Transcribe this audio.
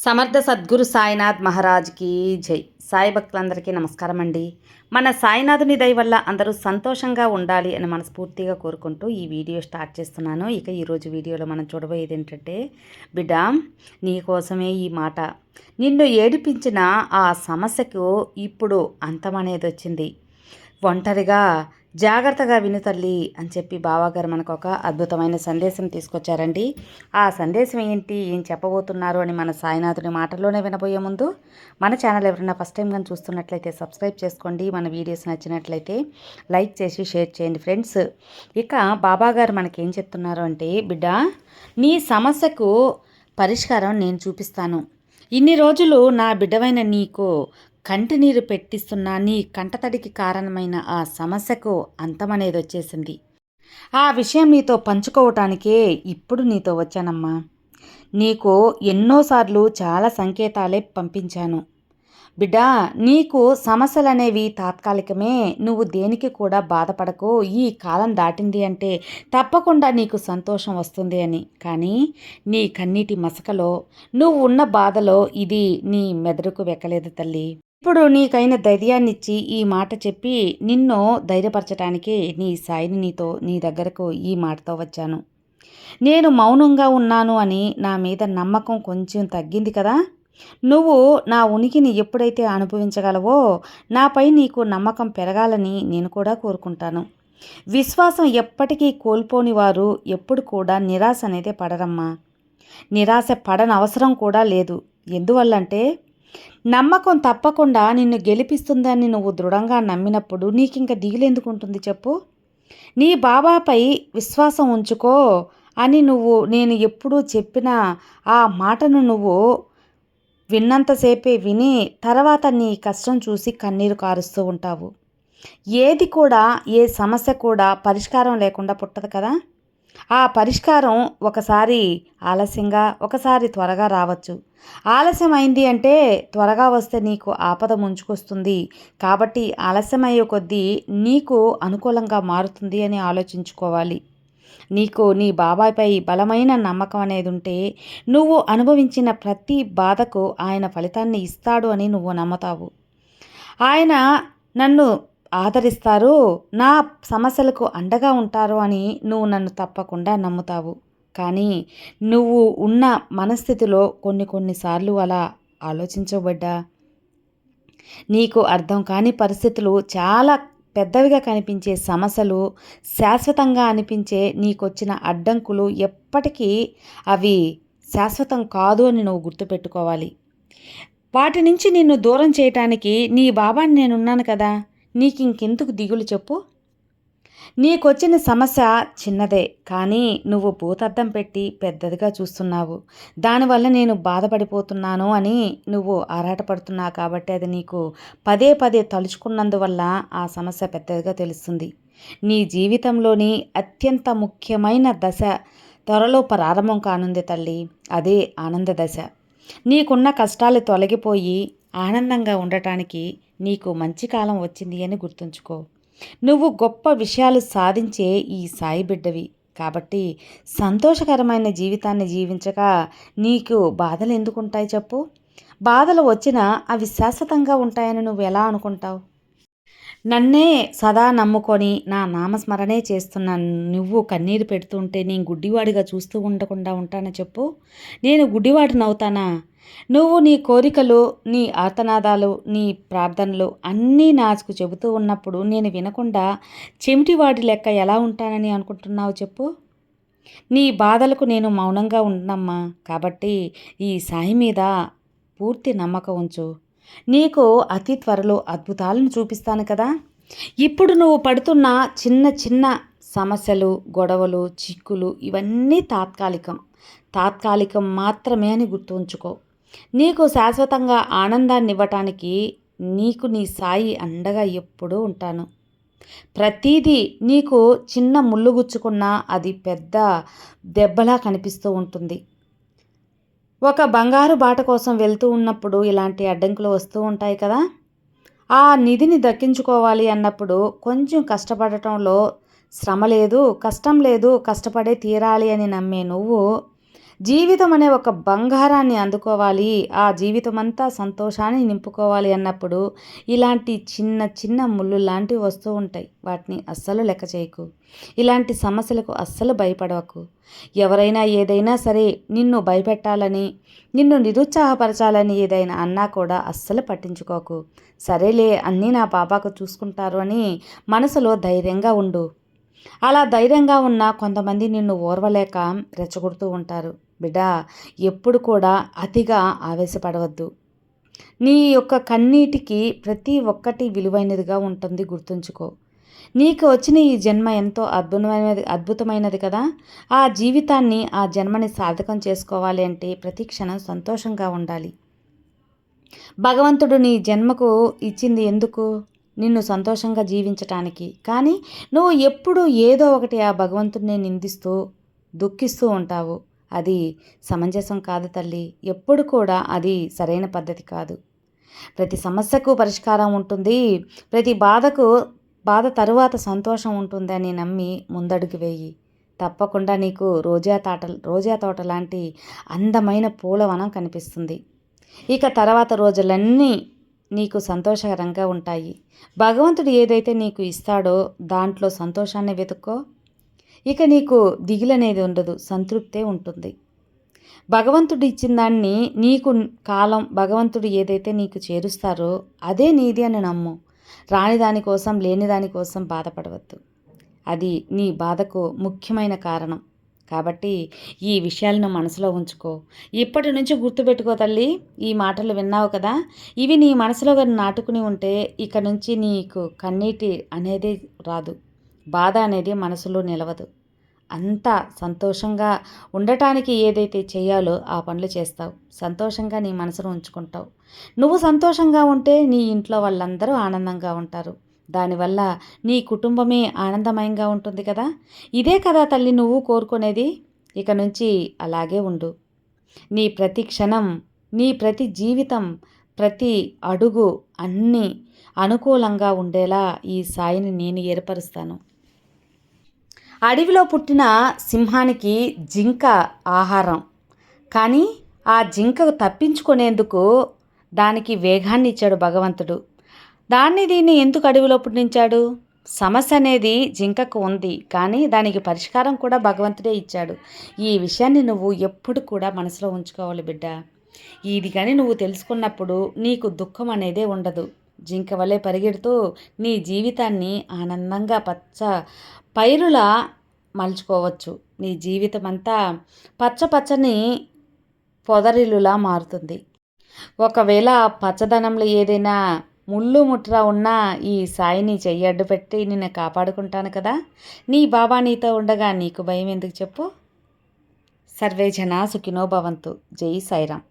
సమర్థ సద్గురు సాయినాథ్ మహారాజ్కి జై. సాయి భక్తులందరికీ నమస్కారం అండి మన సాయినాథుని దయ వల్ల అందరూ సంతోషంగా ఉండాలి అని మనస్ఫూర్తిగా కోరుకుంటూ ఈ వీడియో స్టార్ట్ చేస్తున్నాను. ఇక ఈరోజు వీడియోలో మనం చూడబోయేది ఏంటంటే బిడ్డ నీకోసమే ఈ మాట. నిన్ను ఏడిపించిన ఆ సమస్యకు ఇప్పుడు అంతమనేది వచ్చింది ఒంటరిగా జాగ్రత్తగా విను తల్లి అని చెప్పి బావాగారు మనకు ఒక అద్భుతమైన సందేశం తీసుకొచ్చారండి. ఆ సందేశం ఏంటి? ఏం చెప్పబోతున్నారు? అని మన సాయినాథుని మాటల్లోనే వినబోయే ముందు మన ఛానల్ ఎవరైనా ఫస్ట్ టైం కానీ చూస్తున్నట్లయితే సబ్స్క్రైబ్ చేసుకోండి. మన వీడియోస్ నచ్చినట్లయితే లైక్ చేసి షేర్ చేయండి ఫ్రెండ్స్. ఇక బాబాగారు మనకేం చెప్తున్నారు అంటే బిడ్డ నీ సమస్యకు పరిష్కారం నేను చూపిస్తాను. ఇన్ని రోజులు నా బిడ్డవైన నీకు కంటినీరు పెట్టిస్తున్న నీ కంటతడికి కారణమైన ఆ సమస్యకు అంతమనేది వచ్చేసింది. ఆ విషయం నీతో పంచుకోవటానికే ఇప్పుడు నీతో వచ్చానమ్మా. నీకు ఎన్నోసార్లు చాలా సంకేతాలే పంపించాను. బిడ్డా నీకు సమస్యలనేవి తాత్కాలికమే. నువ్వు దేనికి కూడా బాధపడకు. ఈ కాలం దాటింది అంటే తప్పకుండా నీకు సంతోషం వస్తుంది అని. కానీ నీ కన్నీటి మసకలో నువ్వు ఉన్న బాధలో ఇది నీ మెదడుకు వెక్కలేదు తల్లి. ఇప్పుడు నీకైన ధైర్యాన్నిచ్చి ఈ మాట చెప్పి నిన్ను ధైర్యపరచడానికి నీ సాయిని నీతో నీ దగ్గరకు ఈ మాటతో వచ్చాను. నేను మౌనంగా ఉన్నాను అని నా మీద నమ్మకం కొంచెం తగ్గింది కదా? నువ్వు నా ఉనికిని ఎప్పుడైతే అనుభవించగలవో నాపై నీకు నమ్మకం పెరగాలని నేను కూడా కోరుకుంటాను. విశ్వాసం ఎప్పటికీ కోల్పోని వారు ఎప్పుడు కూడా నిరాశ అనేది పడరమ్మా. నిరాశ పడనవసరం కూడా లేదు. ఎందువల్లంటే నమ్మకం తప్పకుండా నిన్ను గెలిపిస్తుందని నువ్వు దృఢంగా నమ్మినప్పుడు నీకింక దిగులెందుకు ఉంటుంది చెప్పు? నీ బాబాపై విశ్వాసం ఉంచుకో అని నువ్వు నేను ఎప్పుడూ చెప్పిన ఆ మాటను నువ్వు విన్నంతసేపే విని తర్వాత నీ కష్టం చూసి కన్నీరు కారుస్తూ ఉంటావు. ఏది కూడా ఏ సమస్య కూడా పరిష్కారం లేకుండా పుట్టదు కదా? ఆ పరిష్కారం ఒకసారి ఆలస్యంగా ఒకసారి త్వరగా రావచ్చు. ఆలస్యం అయింది అంటే త్వరగా వస్తే నీకు ఆపద ముంచుకొస్తుంది. కాబట్టి ఆలస్యమయ్యే కొద్దీ నీకు అనుకూలంగా మారుతుంది అని ఆలోచించుకోవాలి. నీకు నీ బాబాయ్పై బలమైన నమ్మకం అనేది ఉంటే నువ్వు అనుభవించిన ప్రతి బాధకు ఆయన ఫలితాన్ని ఇస్తాడు అని నువ్వు నమ్ముతావు. ఆయన నన్ను ఆదరిస్తారు. నా సమస్యలకు అండగా ఉంటారు అని నువ్వు నన్ను తప్పకుండా నమ్ముతావు. కానీ నువ్వు ఉన్న మనస్థితిలో కొన్ని కొన్నిసార్లు అలా ఆలోచించబడ్డా? నీకు అర్థం కాని పరిస్థితులు చాలా పెద్దవిగా కనిపించే సమస్యలు శాశ్వతంగా అనిపించే నీకొచ్చిన అడ్డంకులు ఎప్పటికీ అవి శాశ్వతం కాదు అని నువ్వు గుర్తుపెట్టుకోవాలి. వాటి నుంచి నిన్ను దూరం చేయటానికి నీ బాబాని నేనున్నాను కదా? నీకు ఇంకెందుకు దిగులు చెప్పు? నీకొచ్చిన సమస్య చిన్నదే కానీ నువ్వు భూతద్దం పెట్టి పెద్దదిగా చూస్తున్నావు. దానివల్ల నేను బాధపడిపోతున్నాను అని నువ్వు ఆరాటపడుతున్నావు కాబట్టి అది నీకు పదే పదే తలుచుకున్నందువల్ల ఆ సమస్య పెద్దదిగా తెలుస్తుంది. నీ జీవితంలోని అత్యంత ముఖ్యమైన దశ త్వరలో ప్రారంభం కానుంది తల్లి. అదే ఆనంద దశ. నీకున్న కష్టాలు తొలగిపోయి ఆనందంగా ఉండటానికి నీకు మంచి కాలం వచ్చింది అని గుర్తుంచుకో. నువ్వు గొప్ప విషయాలు సాధించే ఈ సాయి బిడ్డవి. కాబట్టి సంతోషకరమైన జీవితాన్ని జీవించక నీకు బాధలు ఎందుకుంటాయి చెప్పు? బాధలు వచ్చినా అవి శాశ్వతంగా ఉంటాయని నువ్వు ఎలా అనుకుంటావు? నన్నే సదా నమ్ముకొని నా నామస్మరణే చేస్తున్న నువ్వు కన్నీరు పెడుతుంటే నేను గుడ్డివాడిగా చూస్తూ ఉండకుండా ఉంటానని చెప్పు? నేను గుడ్డివాడినవుతానా నువ్వు నీ కోరికలు నీ ఆర్తనాదాలు నీ ప్రార్థనలు అన్నీ నాచుకు చెబుతూ ఉన్నప్పుడు నేను వినకుండా చెమిటివాడి లెక్క ఎలా ఉంటానని అనుకుంటున్నావు చెప్పు. నీ బాధలకు నేను మౌనంగా ఉన్నమ్మా కాబట్టి ఈ సాయి మీద పూర్తి నమ్మకం ఉంచు. నీకు అతి త్వరలో అద్భుతాలను చూపిస్తాను కదా. ఇప్పుడు నువ్వు పడుతున్న చిన్న చిన్న సమస్యలు గొడవలు చిక్కులు ఇవన్నీ తాత్కాలికం. తాత్కాలికం మాత్రమే అని గుర్తు ఉంచుకో. నీకు శాశ్వతంగా ఆనందాన్ని ఇవ్వటానికి నీకు నీ సాయి అండగా ఎప్పుడూ ఉంటాను. ప్రతీదీ నీకు చిన్న ముళ్ళు గుచ్చుకున్నా అది పెద్ద దెబ్బలా కనిపిస్తూ ఉంటుంది. ఒక బంగారు బాట కోసం వెళ్తూ ఉన్నప్పుడు ఇలాంటి అడ్డంకులు వస్తూ ఉంటాయి కదా? ఆ నిధిని దక్కించుకోవాలి అన్నప్పుడు కొంచెం కష్టపడటంలో శ్రమ లేదు కష్టం లేదు కష్టపడే తీరాలి అని నమ్మే నువ్వు జీవితం అనే ఒక బంగారాన్ని అందుకోవాలి. ఆ జీవితం అంతా సంతోషాన్ని నింపుకోవాలి అన్నప్పుడు ఇలాంటి చిన్న చిన్న ముళ్ళు లాంటివి వస్తూ ఉంటాయి. వాటిని అస్సలు లెక్క చేయకు. ఇలాంటి సమస్యలకు అస్సలు భయపడవకు. ఎవరైనా ఏదైనా సరే నిన్ను భయపెట్టాలని నిన్ను నిరుత్సాహపరచాలని ఏదైనా అన్నా కూడా అస్సలు పట్టించుకోకు. సరేలే అన్నీ నా పాపాకు చూసుకుంటారు అని మనసులో ధైర్యంగా ఉండు. అలా ధైర్యంగా ఉన్న కొంతమంది నిన్ను ఓర్వలేక రెచ్చగొడుతూ ఉంటారు. బిడ్డ ఎప్పుడు కూడా అతిగా ఆవేశపడవద్దు. నీ యొక్క కన్నీటికి ప్రతి ఒక్కటి విలువైనదిగా ఉంటుంది గుర్తుంచుకో. నీకు వచ్చిన ఈ జన్మ ఎంతో అద్భుతమైనది అద్భుతమైనది కదా? ఆ జీవితాన్ని ఆ జన్మని సార్థకం చేసుకోవాలి అంటే ప్రతి క్షణం సంతోషంగా ఉండాలి. భగవంతుడు నీ జన్మకు ఇచ్చింది ఎందుకు? నిన్ను సంతోషంగా జీవించటానికి. కానీ నువ్వు ఎప్పుడు ఏదో ఒకటి ఆ భగవంతుడిని నిందిస్తూ దుఃఖిస్తూ ఉంటావు. అది సమంజసం కాదు తల్లి. ఎప్పుడు కూడా అది సరైన పద్ధతి కాదు. ప్రతి సమస్యకు పరిష్కారం ఉంటుంది. ప్రతి బాధకు బాధ తరువాత సంతోషం ఉంటుందని నమ్మి ముందడుగు వేయి. తప్పకుండా నీకు రోజా తోట రోజా తోట లాంటి అందమైన పూలవనం కనిపిస్తుంది. ఇక తర్వాత రోజులన్నీ నీకు సంతోషకరంగా ఉంటాయి. భగవంతుడు ఏదైతే నీకు ఇస్తాడో దాంట్లో సంతోషాన్ని వెతుక్కో. ఇక నీకు దిగులనేది ఉండదు సంతృప్తే ఉంటుంది. భగవంతుడు ఇచ్చిన దాన్ని నీకు కాలం భగవంతుడు ఏదైతే నీకు చేరుస్తారో అదే నీది అని నమ్ము. రాని దానికోసం లేని దానికోసం బాధపడవద్దు. అది నీ బాధకు ముఖ్యమైన కారణం. కాబట్టి ఈ విషయాలను మనసులో ఉంచుకో. ఇప్పటి నుంచి గుర్తుపెట్టుకో తల్లి ఈ మాటలు విన్నావు కదా? ఇవి నీ మనసులో నాటుకుని ఉంటే ఇక నుంచి నీకు కన్నీటి అనేది రాదు. బాధ అనేది మనసులో నిలవదు. అంతా సంతోషంగా ఉండటానికి ఏదైతే చేయాలో ఆ పనులు చేస్తావు. సంతోషంగా నీ మనసును ఉంచుకుంటావు. నువ్వు సంతోషంగా ఉంటే నీ ఇంట్లో వాళ్ళందరూ ఆనందంగా ఉంటారు. దానివల్ల నీ కుటుంబమే ఆనందమయంగా ఉంటుంది కదా? ఇదే కదా తల్లి నువ్వు కోరుకునేది? ఇక నుంచి అలాగే ఉండు. నీ ప్రతి క్షణం నీ ప్రతి జీవితం ప్రతి అడుగు అన్నీ అనుకూలంగా ఉండేలా ఈ సాయిని నేను ఏర్పరుస్తాను. అడవిలో పుట్టిన సింహానికి జింక ఆహారం. కానీ ఆ జింకకు తప్పించుకునేందుకు దానికి వేగాన్ని ఇచ్చాడు భగవంతుడు. దాన్ని దీన్ని ఎందుకు అడవిలో పుట్టించాడు? సమస్య అనేది జింకకు ఉంది. కానీ దానికి పరిష్కారం కూడా భగవంతుడే ఇచ్చాడు. ఈ విషయాన్ని నువ్వు ఎప్పుడు కూడా మనసులో ఉంచుకోవాలి బిడ్డ. ఇది కానీ నువ్వు తెలుసుకున్నప్పుడు నీకు దుఃఖం అనేదే ఉండదు. జింక వలె పరిగెడుతూ నీ జీవితాన్ని ఆనందంగా పచ్చ పైరులా మలుచుకోవచ్చు. నీ జీవితం అంతా పచ్చ పచ్చని పొదరిల్లులా మారుతుంది. ఒకవేళ పచ్చదనంలో ఏదైనా ముళ్ళు ముట్రా ఉన్నా ఈ సాయిని చెయ్యి అడ్డు పెట్టి నిన్ను కాపాడుకుంటాను కదా. నీ బాబా నీతో ఉండగా నీకు భయం ఎందుకు చెప్పు? సర్వే జనా సుఖినో భవంతు. జై సాయిరామ్.